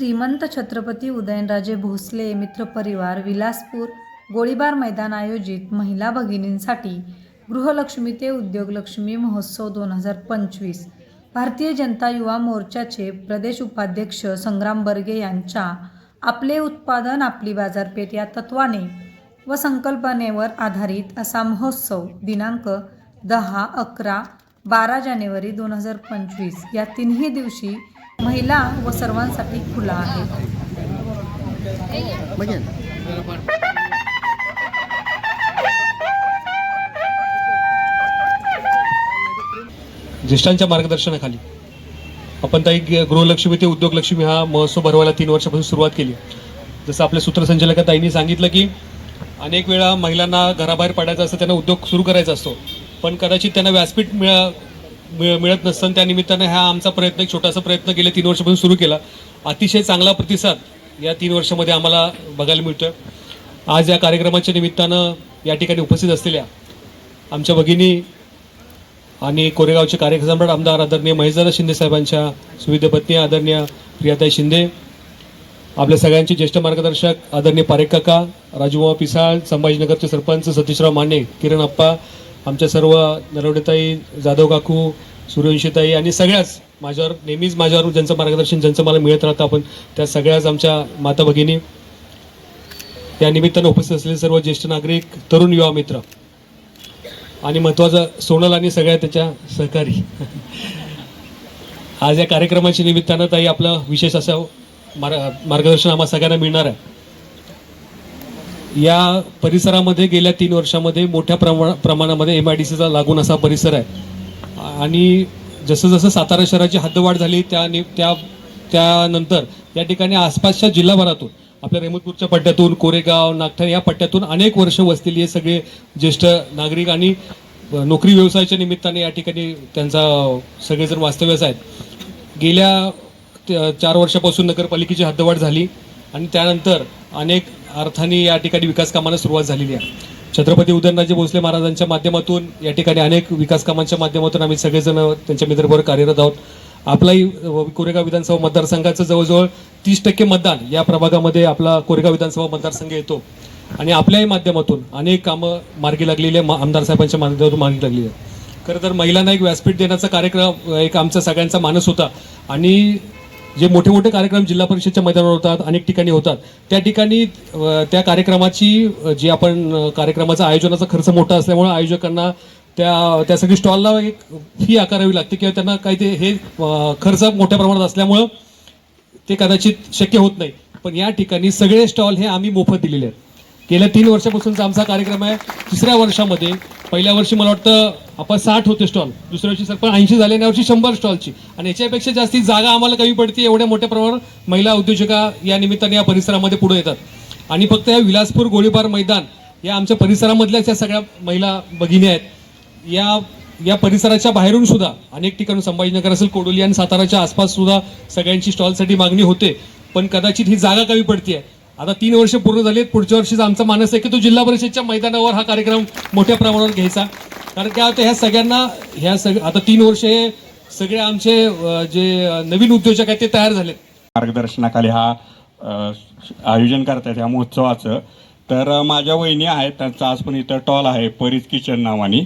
श्रीमंत छत्रपती उदयनराजे भोसले मित्रपरिवार विलासपूर गोळीबार मैदान आयोजित महिला भगिनींसाठी गृहलक्ष्मी ते उद्योगलक्ष्मी महोत्सव दोन हजार पंचवीस. भारतीय जनता युवा मोर्चाचे प्रदेश उपाध्यक्ष संग्राम बर्गे यांच्या आपले उत्पादन आपली बाजारपेठ या तत्वाने व संकल्पनेवर आधारित असा महोत्सव दिनांक दहा अकरा बारा जानेवारी दोन हजार पंचवीस या तिन्ही दिवशी महिला व सर्वांसाठी खुला आहे. ज्येष्ठांच्या मार्गदर्शनाखाली आपण ताई ग- गृहलक्ष्मी ते उद्योगलक्ष्मी हा महोत्सव भरवायला तीन वर्षापासून सुरुवात केली. जसं आपल्या सूत्रसंचालका ताईंनी सांगितलं की अनेक वेळा महिलांना घराबाहेर पडायचं असतं त्यांना उद्योग सुरू करायचा असतो. पण कदाचित त्यांना व्यासपीठ मिळ- मिळत नसतं त्या निमित्तानं हा आमचा प्रयत्न एक छोटासा प्रयत्न गेले तीन वर्षापासून सुरू केला. अतिशय चांगला प्रतिसाद या तीन वर्षामध्ये आम्हाला बघायला मिळतोय. आज या कार्यक्रमाच्या निमित्तानं या ठिकाणी उपस्थित असलेल्या आमच्या भगिनी आणि कोरेगावचे कार्यसम्राट आमदार आदरणीय महेशदादा शिंदे साहेबांच्या सुविध पत्नी आदरणीय प्रियाताई शिंदे आपल्या सगळ्यांचे ज्येष्ठ मार्गदर्शक आदरणीय पारेख काका राजूमावा पिसाळ संभाजीनगरचे सरपंच सतीशराव माने किरण अप्पा आमच्या सर्व नरवडेताई जाधव काकू सूर्यवंशीताई आणि सगळ्याच माझ्यावर नेहमीच माझ्यावर ज्यांचं मार्गदर्शन ज्यांचं मला मिळत राहतं आपण त्या सगळ्याच आमच्या माता भगिनी. या निमित्तानं उपस्थित असलेले सर्व ज्येष्ठ नागरिक तरुण युवा मित्र आणि महत्त्वाचं सोनल आणि सगळ्या त्याच्या सहकारी. आज या कार्यक्रमाच्या निमित्तानं ताई आपलं विशेष असं मार्ग मार्गदर्शन आम्हा सगळ्यांना मिळणार आहे. या परिसरामध्ये गेल्या तीन वर्षामध्ये मोठ्या प्रमा प्रमाणामध्ये एम आय डी सीचा लागून असा परिसर आहे. आणि जसं जसं सातारा शहराची हद्दवाढ झाली त्या नि- त्या त्यानंतर या ठिकाणी आसपासच्या जिल्हाभरातून आपल्या रेमतपूरच्या पट्ट्यातून कोरेगाव नागठाण या पट्ट्यातून अनेक वर्ष वसलेली हे सगळे ज्येष्ठ नागरिक आणि नोकरी व्यवसायाच्या निमित्ताने या ठिकाणी त्यांचा सगळेजण वास्तव्यास आहेत. गेल्या चार वर्षापासून नगरपालिकेची हद्दवाढ झाली आणि त्यानंतर अनेक अर्थाने या ठिकाणी विकास कामांना सुरुवात झालेली आहे. छत्रपती उदयनराजे भोसले महाराजांच्या माध्यमातून या ठिकाणी अनेक विकास कामांच्या माध्यमातून आम्ही सगळेजण त्यांच्या मित्रबरोबर कार्यरत आहोत. आपलाही कोरेगाव विधानसभा मतदारसंघाचं जवळजवळ तीस टक्के मतदान या प्रभागामध्ये आपला कोरेगाव विधानसभा मतदारसंघ येतो. आणि आपल्याही माध्यमातून अनेक कामं मार्गी लागलेली आहे आमदार साहेबांच्या माध्यमातून मार्गी लागलेली आहे खरं तर महिलांना एक व्यासपीठ देण्याचा कार्यक्रम एक आमचा सगळ्यांचा मानस होता. आणि जे मोठे मोठे कार्यक्रम जिल्हा परिषदच्या मैदानावर होतात अनेक ठिकाणी होतात. त्या ठिकाणी त्या कार्यक्रमाची जी आपण कार्यक्रमाचा आयोजनाचा खर्च मोठा असल्यामुळे आयोजकांना त्या त्या सगळी स्टॉलला एक फी आकारावी लागते किंवा त्यांना काही ते हे खर्च मोठ्या प्रमाणात असल्यामुळं ते कदाचित शक्य होत नाही. पण या ठिकाणी सगळे स्टॉल हे आम्ही मोफत दिलेले आहेत. गेल्या तीन वर्षापासूनचा आमचा कार्यक्रम आहे. तिसऱ्या वर्षामध्ये पहिल्या वर्षी मला वाटतं आपण साठ होते स्टॉल. दुसऱ्या वर्षी सरपण ऐंशी झाले आणि यावर्षी शंभर स्टॉलची. आणि याच्यापेक्षा जास्ती जागा आम्हाला कमी पडते एवढ्या मोठ्या प्रमाणावर महिला उद्योजका या निमित्ताने या परिसरामध्ये पुढे येतात. आणि फक्त या विलासपूर गोळीबार मैदान या आमच्या परिसरामधल्याच या सगळ्या महिला भगिनी आहेत. या या परिसराच्या बाहेरून सुद्धा अनेक ठिकाणी संभाजीनगर असेल कोडोली आणि साताराच्या आसपास सुद्धा सगळ्यांची स्टॉलसाठी मागणी होते. पण कदाचित ही जागा कमी पडते आहे आता तीन वर्ष पूर्ण झाली आहेत पुढच्या वर्षीचा आमचा मानस आहे की तो जिल्हा परिषदच्या मैदानावर हा कार्यक्रम मोठ्या प्रमाणावर घ्यायचा. कारण काय होतं ह्या सगळ्यांना ह्या सग आता तीन वर्ष हे सगळे आमचे जे नवीन उद्योजक आहेत ते तयार झालेत. मार्गदर्शनाखाली हा आयोजन करतायत ह्या महोत्सवाचं. तर माझ्या वहिनी आहेत त्यांचा आज पण इथं टॉल आहे परीच किचन नावानी.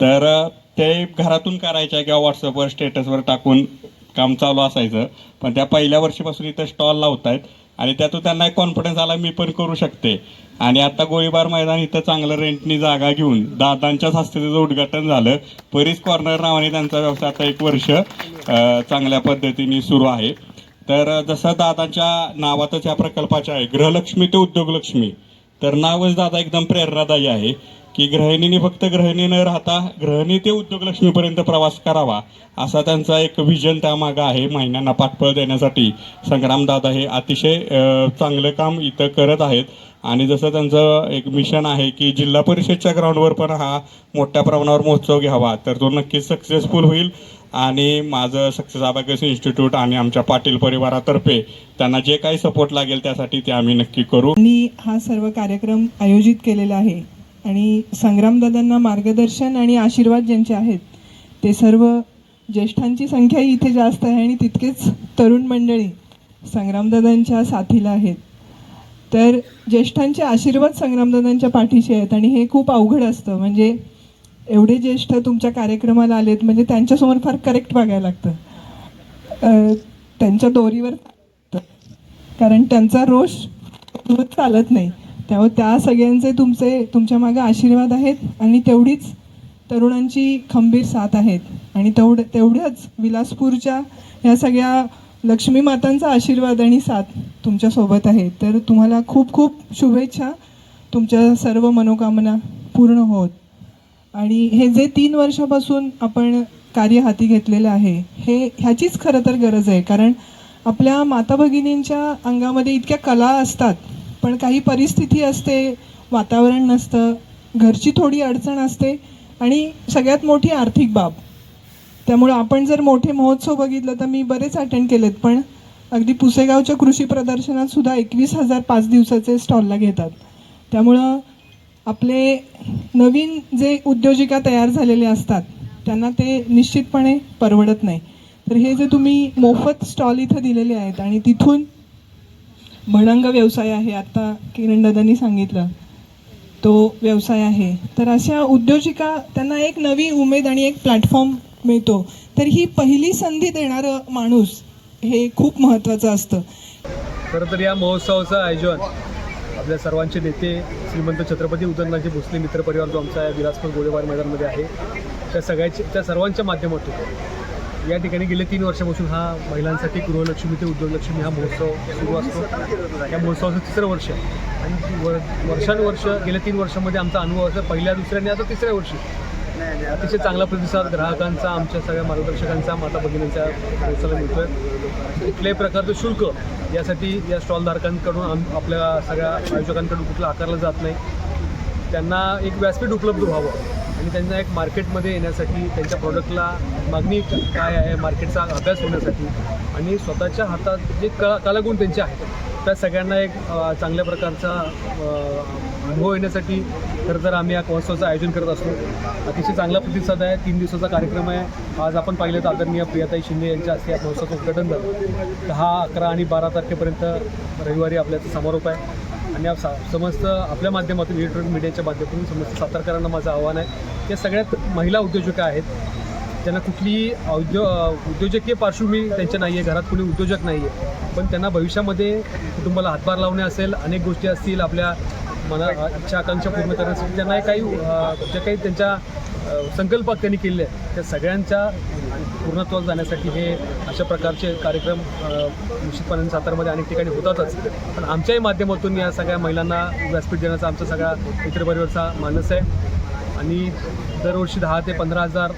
तर ते घरातून करायच्या किंवा व्हॉट्सअपवर स्टेटसवर टाकून काम चालू असायचं. पण त्या पहिल्या वर्षीपासून इथं स्टॉल लावत आहेत आणि त्यातून त्यांना एक कॉन्फिडन्स आला मी पण करू शकते. आणि आता गोळीबार मैदान इथं चांगलं रेंटनी जागा घेऊन दादांच्याच हस्ते त्याचं उद्घाटन झालं. परीस कॉर्नर नावाने त्यांचा व्यवसाय आता एक वर्ष चांगल्या पद्धतीने सुरू आहे. तर जसं दादांच्या नावातच या प्रकल्पाच्या आहे गृहलक्ष्मी ते उद्योगलक्ष्मी. तर नावच दादा एकदम प्रेरणादायी आहे. की गृहिणीने फक्त गृहिणी न राहता गृहिणी ते उद्योगलक्ष्मीपर्यंत प्रवास करावा असा त्यांचा एक विजन त्यामागं आहे महिन्यांना पाठबळ देण्यासाठी. संग्रामदादा हे अतिशय चांगलं काम इथं करत आहेत. आणि जसं त्यांचं एक मिशन आहे की जिल्हा परिषदच्या ग्राउंडवर पण हा मोठ्या प्रमाणावर महोत्सव घ्यावा तर तो नक्कीच सक्सेसफुल होईल. आणि माझं सक्सेस अबॅकस इन्स्टिट्यूट आणि आमच्या पाटील परिवारातर्फे त्यांना जे काही सपोर्ट लागेल त्यासाठी ते आम्ही नक्की करू. मी हा सर्व कार्यक्रम आयोजित केलेला आहे. आणि संग्रामदादांना मार्गदर्शन आणि आशीर्वाद ज्यांचे आहेत ते सर्व ज्येष्ठांची संख्या इथे जास्त आहे आणि तितकेच तरुण मंडळी संग्रामदादांच्या साथीला आहेत. तर ज्येष्ठांचे आशीर्वाद संग्रामदादांच्या पाठीशी आहेत आणि हे खूप अवघड असतं. म्हणजे एवढे ज्येष्ठ तुमच्या कार्यक्रमाला आलेत म्हणजे त्यांच्यासमोर फार करेक्ट बघायला लागतं. त्यांच्या दोरीवर कारण त्यांचा रोष चालत नाही. त्यामुळे त्या सगळ्यांचे तुमचे तुमच्या मागे आशीर्वाद आहेत आणि तेवढीच तरुणांची खंबीर साथ आहेत. आणि तेवढ तेवढ्याच विलासपूरच्या ह्या सगळ्या लक्ष्मी मातांचा आशीर्वाद आणि साथ तुमच्यासोबत आहे. तर तुम्हाला खूप खूप शुभेच्छा. तुमच्या सर्व मनोकामना पूर्ण होत. आणि हे जे तीन वर्षापासून आपण कार्य हाती घेतलेलं आहे हे ह्याचीच खरं तर गरज आहे. कारण आपल्या माता भगिनींच्या अंगामध्ये इतक्या कला असतात. पण काही परिस्थिती असते वातावरण नसतं घरची थोडी अडचण असते आणि सगळ्यात मोठी आर्थिक बाब. त्यामुळं आपण जर मोठे महोत्सव बघितलं तर मी बरेच अटेंड केलेत पण अगदी पुसेगावच्या कृषी प्रदर्शनात सुद्धा एकवीस हजार पाच दिवसाचे स्टॉलला घेतात. त्यामुळं आपले नवीन जे उद्योजिका तयार झालेले असतात त्यांना ते निश्चितपणे परवडत नाही. तर हे जे तुम्ही मोफत स्टॉल इथं दिलेले आहेत आणि तिथून भणंग व्यवसाय आहे आत्ता किरणदादांनी सांगितलं. तो व्यवसाय आहे. तर अशा उद्योजिका त्यांना एक नवी उमेद आणि एक प्लॅटफॉर्म मिळतो. तर ही पहिली संधी देणारं माणूस हे खूप महत्त्वाचं असतं. खरं तर या महोत्सवाचं आयोजन आपल्या सर्वांचे नेते श्रीमंत छत्रपती उदयनराजे भोसले मित्र परिवार जो आमचा विलासपूर गोळेबार मैदानमध्ये आहे त्या सगळ्याच्या त्या सर्वांच्या माध्यमातून या ठिकाणी गेले तीन वर्षापासून हा महिलांसाठी गृहलक्ष्मी ते उद्योगलक्ष्मी हा महोत्सव सुरू असतो. या महोत्सवाचं तिसरं वर्ष आणि वर वर्षानुवर्ष गेल्या तीन वर्षामध्ये आमचा अनुभव असं पहिल्या दुसऱ्या आता तिसऱ्या वर्षी. अतिशय चांगला प्रतिसाद ग्राहकांचा आमच्या सगळ्या मार्गदर्शकांचा माता भगिनींच्या मिळतो मिळतोय. कुठल्याही प्रकारचं शुल्क यासाठी या स्टॉलधारकांकडून आम आपल्या सगळ्या आयोजकांकडून कुठलं आकारलं जात नाही. त्यांना एक व्यासपीठ उपलब्ध व्हावं. आणि त्यांना एक मार्केटमध्ये येण्यासाठी त्यांच्या प्रॉडक्टला मागणी काय आहे मार्केटचा अभ्यास होण्यासाठी आणि स्वतःच्या हातात जे कला कलागुण त्यांचे आहेत त्या सगळ्यांना एक चांगल्या प्रकारचा अनुभव येण्यासाठी खरं तर आम्ही या महोत्सवाचं आयोजन करत असतो. अतिशय चांगला प्रतिसाद आहे. तीन दिवसाचा कार्यक्रम आहे. आज आपण पाहिलं तर आदरणीय प्रियाताई शिंदे यांच्या हस्ते या महोत्सवाचं उद्घाटन झालं. दहा अकरा आणि बारा तारखेपर्यंत रविवारी आपल्याचा समारोप आहे. आणि सा समस्त आपल्या माध्यमातून इलेक्ट्रॉनिक मीडियाच्या माध्यमातून समस्त सातारकरांना माझं आव्हान आहे. या सगळ्यात महिला उद्योजका आहेत. त्यांना कुठलीही उद्यो उद्योजकीय पार्श्वभूमी त्यांच्या नाही आहे घरात कुणी उद्योजक नाही आहे पण त्यांना भविष्यामध्ये कुटुंबाला हातभार लावणे असेल अनेक गोष्टी असतील आपल्या मना इच्छा आकांक्षा पूर्ण करण्यासाठी त्यांना काही ज्या काही त्यांच्या संकल्प त्यांनी केलेले आहेत त्या सगळ्यांच्या पूर्णत्वात जाण्यासाठी हे अशा प्रकारचे कार्यक्रम अ, निश्चितपणे सातारमध्ये अनेक ठिकाणी होतातच. पण आमच्याही माध्यमातून या सगळ्या महिलांना व्यासपीठ देण्याचा आमचा सगळा मित्रपरिवारचा मानस आहे. आणि दरवर्षी दहा ते पंधरा हजार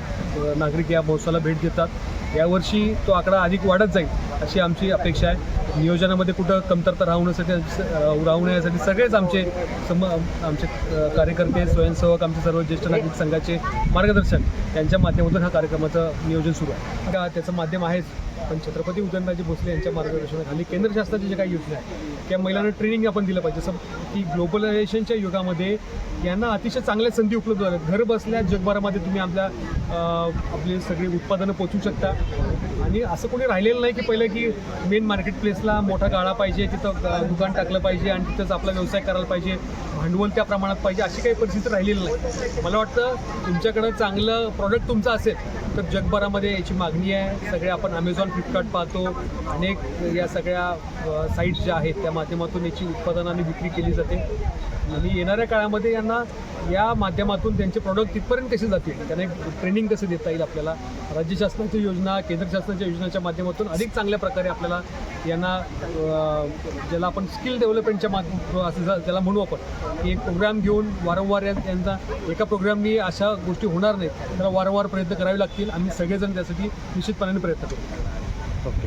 नागरिक या महोत्सवाला भेट देतात. यावर्षी तो आकडा अधिक वाढत जाईल अशी आमची अपेक्षा आहे. नियोजनामध्ये कुठं कमतरता राहू नये राहू नये यासाठी सगळेच आमचे सम आमचे कार्यकर्ते स्वयंसेवक आमचे सर्व ज्येष्ठ नागरिक संघाचे मार्गदर्शन यांच्या माध्यमातून हा कार्यक्रमाचं नियोजन सुरू आहे. का त्याचं माध्यम आहेच? पण छत्रपती उदयनराजे भोसले यांच्या मार्गदर्शनाखाली केंद्र शासनाची जे काही योजना आहे त्या महिलांना ट्रेनिंग आपण दिलं पाहिजे. जसं की ग्लोबलायझेशनच्या युगामध्ये यांना अतिशय चांगल्या संधी उपलब्ध झाल्या. घर बसल्या जगभरामध्ये तुम्ही आपल्या आपली सगळी उत्पादनं पोचवू शकता. आणि असं कोणी राहिलेलं नाही की पहिलं की मेन मार्केट प्लेसला मोठा गाळा पाहिजे तिथं दुकान टाकलं पाहिजे आणि तिथंच आपला व्यवसाय करायला पाहिजे. भांडवल त्या प्रमाणात पाहिजे अशी काही परिस्थिती राहिलेली नाही. मला वाटतं तुमच्याकडं चांगलं प्रॉडक्ट तुमचं असेल तर जगभरामध्ये याची मागणी आहे. सगळे आपण अमेझॉन फ्लिपकार्ट पाहतो. अनेक या सगळ्या साईट्स ज्या आहेत त्या माध्यमातून याची उत्पादन आणि विक्री केली जाते. आणि येणाऱ्या काळामध्ये यांना या माध्यमातून त्यांचे प्रॉडक्ट तिथपर्यंत कसे जातील? त्यांना एक ट्रेनिंग कसं देता येईल आपल्याला? राज्य शासनाची योजना केंद्र शासनाच्या योजनाच्या माध्यमातून अधिक चांगल्या प्रकारे आपल्याला यांना ज्याला आपण स्किल डेव्हलपमेंटच्या माध्यम असं जा- त्याला म्हणू आपण की एक प्रोग्राम घेऊन वारंवार यांचा एका प्रोग्रामनी अशा गोष्टी होणार नाहीत. तर वारंवार प्रयत्न करावे लागतील. आम्ही सगळेजण त्यासाठी निश्चितपणाने प्रयत्न करू. ओके